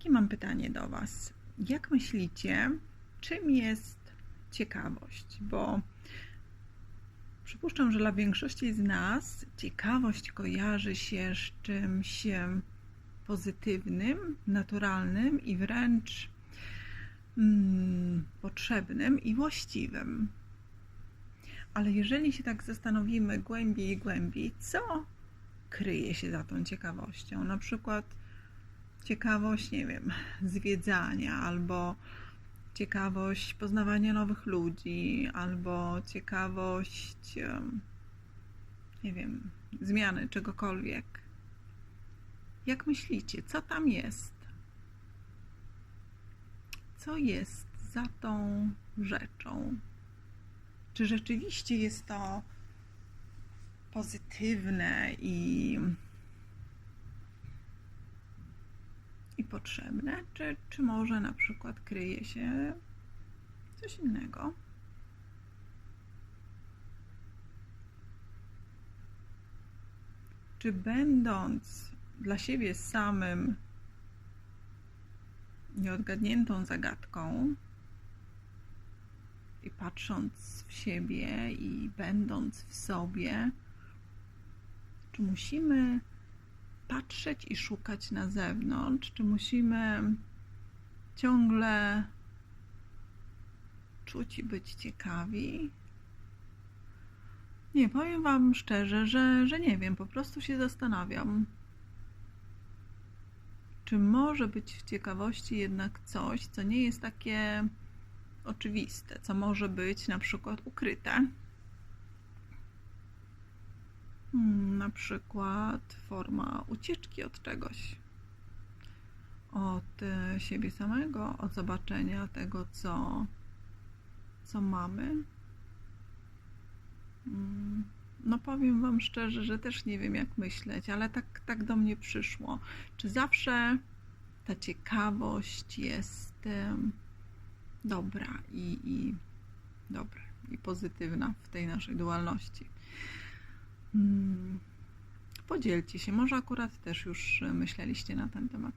takie mam pytanie do Was. Jak myślicie, czym jest ciekawość? Bo przypuszczam, że dla większości z nas ciekawość kojarzy się z czymś pozytywnym, naturalnym i wręcz mm, potrzebnym i właściwym. Ale jeżeli się tak zastanowimy głębiej i głębiej, co kryje się za tą ciekawością? Na przykład ciekawość, nie wiem, zwiedzania, albo ciekawość poznawania nowych ludzi, albo ciekawość, nie wiem, zmiany czegokolwiek. Jak myślicie, co tam jest? Co jest za tą rzeczą? Czy rzeczywiście jest to pozytywne i, i potrzebne, czy, czy może na przykład kryje się coś innego? Czy będąc dla siebie samym nieodgadniętą zagadką i patrząc w siebie i będąc w sobie, czy musimy patrzeć i szukać na zewnątrz, czy musimy ciągle czuć i być ciekawi? Nie, powiem Wam szczerze, że, że nie wiem, po prostu się zastanawiam. Czy może być w ciekawości jednak coś, co nie jest takie oczywiste, co może być na przykład ukryte? Hmm, na przykład forma ucieczki od czegoś, od e, siebie samego, od zobaczenia tego, co, co mamy. Mm, No powiem Wam szczerze, że też nie wiem jak myśleć, ale tak, tak do mnie przyszło. Czy zawsze ta ciekawość jest dobra i, i dobra i pozytywna w tej naszej dualności? Mm, Podzielcie się, może akurat też już e, myśleliście na ten temat.